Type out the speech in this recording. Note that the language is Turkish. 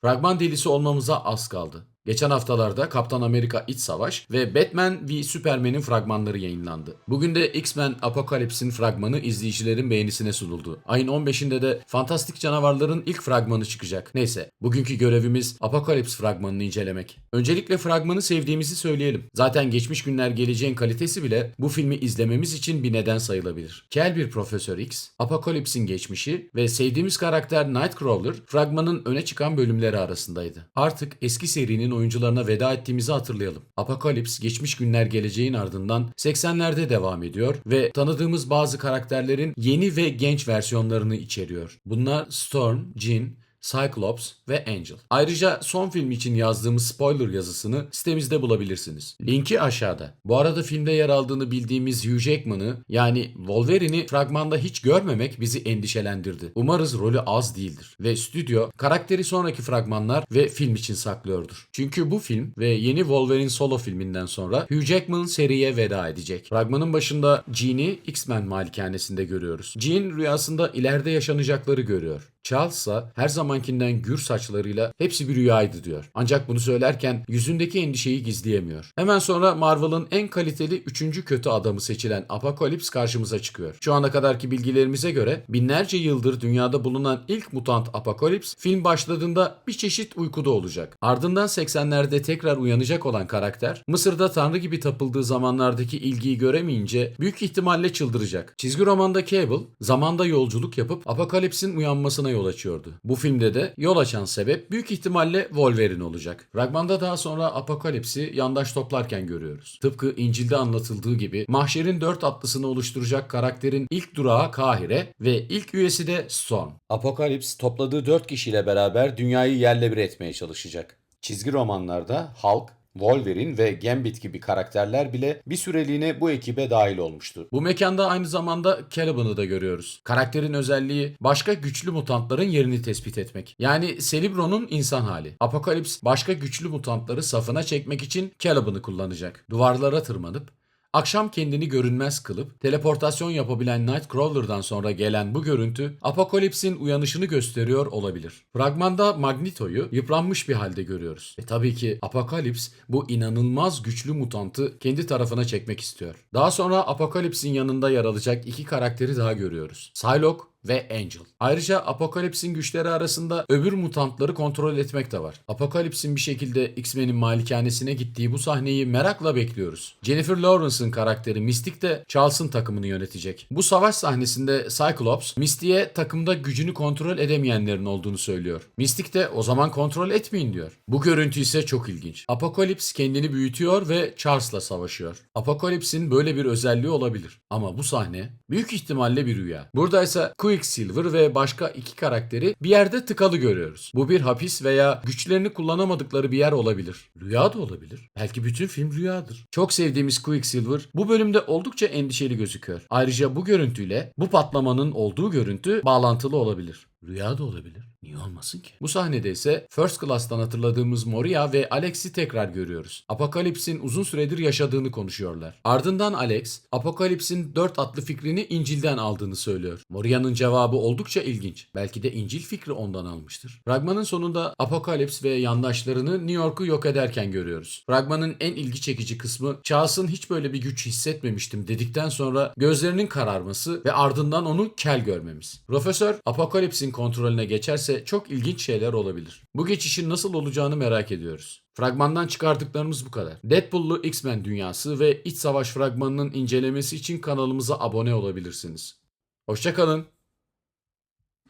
Fragman delisi olmamıza az kaldı. Geçen haftalarda Kaptan Amerika İç Savaş ve Batman v Superman'in fragmanları yayınlandı. Bugün de X-Men Apocalypse'in fragmanı izleyicilerin beğenisine sunuldu. Ayın 15'inde de Fantastik Canavarların ilk fragmanı çıkacak. Neyse, bugünkü görevimiz Apocalypse fragmanını incelemek. Öncelikle fragmanı sevdiğimizi söyleyelim. Zaten geçmiş günler geleceğin kalitesi bile bu filmi izlememiz için bir neden sayılabilir. Kel bir Profesör X, Apocalypse'in geçmişi ve sevdiğimiz karakter Nightcrawler fragmanın öne çıkan bölümleri arasındaydı. Artık eski serinin oyuncularına veda ettiğimizi hatırlayalım. Apocalypse geçmiş günler geleceğin ardından 80'lerde devam ediyor ve tanıdığımız bazı karakterlerin yeni ve genç versiyonlarını içeriyor. Bunlar Storm, Jean, Cyclops ve Angel. Ayrıca son film için yazdığımız spoiler yazısını sitemizde bulabilirsiniz. Linki aşağıda. Bu arada filmde yer aldığını bildiğimiz Hugh Jackman'ı yani Wolverine'i fragmanda hiç görmemek bizi endişelendirdi. Umarız rolü az değildir. Ve stüdyo karakteri sonraki fragmanlar ve film için saklıyordur. Çünkü bu film ve yeni Wolverine solo filminden sonra Hugh Jackman seriye veda edecek. Fragmanın başında Jean'i X-Men malikanesinde görüyoruz. Jean rüyasında ileride yaşanacakları görüyor. Charles ise her zamankinden gür saçlarıyla hepsi bir rüyaydı diyor. Ancak bunu söylerken yüzündeki endişeyi gizleyemiyor. Hemen sonra Marvel'ın en kaliteli 3. kötü adamı seçilen Apocalypse karşımıza çıkıyor. Şu ana kadarki bilgilerimize göre binlerce yıldır dünyada bulunan ilk mutant Apocalypse film başladığında bir çeşit uykuda olacak. Ardından 80'lerde tekrar uyanacak olan karakter Mısır'da tanrı gibi tapıldığı zamanlardaki ilgiyi göremeyince büyük ihtimalle çıldıracak. Çizgi romanda Cable zamanda yolculuk yapıp Apocalypse'in uyanmasına yol açıyordu. Bu filmde de yol açan sebep büyük ihtimalle Wolverine olacak. Fragmanda daha sonra Apocalypse'i yandaş toplarken görüyoruz. Tıpkı İncil'de anlatıldığı gibi mahşerin dört atlısını oluşturacak karakterin ilk durağı Kahire ve ilk üyesi de Storm. Apocalypse topladığı dört kişiyle beraber dünyayı yerle bir etmeye çalışacak. Çizgi romanlarda Hulk, Wolverine ve Gambit gibi karakterler bile bir süreliğine bu ekibe dahil olmuştu. Bu mekanda aynı zamanda Caliban'ı da görüyoruz. Karakterin özelliği başka güçlü mutantların yerini tespit etmek. Yani Celebron'un insan hali. Apocalypse başka güçlü mutantları safına çekmek için Caliban'ı kullanacak. Duvarlara tırmanıp Akşam kendini görünmez kılıp teleportasyon yapabilen Nightcrawler'dan sonra gelen bu görüntü Apocalypse'in uyanışını gösteriyor olabilir. Fragmanda Magneto'yu yıpranmış bir halde görüyoruz. E tabii ki Apocalypse bu inanılmaz güçlü mutantı kendi tarafına çekmek istiyor. Daha sonra Apocalypse'in yanında yer alacak iki karakteri daha görüyoruz. Psylocke ve Angel. Ayrıca Apocalypse'in güçleri arasında öbür mutantları kontrol etmek de var. Apocalypse'in bir şekilde X-Men'in malikanesine gittiği bu sahneyi merakla bekliyoruz. Jennifer Lawrence'ın karakteri Mystic de Charles'ın takımını yönetecek. Bu savaş sahnesinde Cyclops, Mystic'e takımda gücünü kontrol edemeyenlerin olduğunu söylüyor. Mystic de o zaman kontrol etmeyin diyor. Bu görüntü ise çok ilginç. Apocalypse kendini büyütüyor ve Charles'la savaşıyor. Apocalypse'in böyle bir özelliği olabilir. Ama bu sahne büyük ihtimalle bir rüya. Buradaysa Quicksilver ve başka iki karakteri bir yerde tıkalı görüyoruz. Bu bir hapis veya güçlerini kullanamadıkları bir yer olabilir. Rüya da olabilir. Belki bütün film rüyadır. Çok sevdiğimiz Quicksilver bu bölümde oldukça endişeli gözüküyor. Ayrıca bu görüntüyle bu patlamanın olduğu görüntü bağlantılı olabilir. Rüya da olabilir. Niye olmasın ki? Bu sahnede ise First Class'tan hatırladığımız Moria ve Alex'i tekrar görüyoruz. Apocalypse'in uzun süredir yaşadığını konuşuyorlar. Ardından Alex, Apocalypse'in dört atlı fikrini İncil'den aldığını söylüyor. Moria'nın cevabı oldukça ilginç. Belki de İncil fikri ondan almıştır. Fragmanın sonunda Apocalypse ve yandaşlarını New York'u yok ederken görüyoruz. Fragmanın en ilgi çekici kısmı Charles'ın hiç böyle bir güç hissetmemiştim dedikten sonra gözlerinin kararması ve ardından onu kel görmemiz. Profesör Apocalypse'in kontrolüne geçerse çok ilginç şeyler olabilir. Bu geçişin nasıl olacağını merak ediyoruz. Fragmandan çıkardıklarımız bu kadar. Deadpool'lu X-Men dünyası ve iç savaş fragmanının incelemesi için kanalımıza abone olabilirsiniz. Hoşçakalın.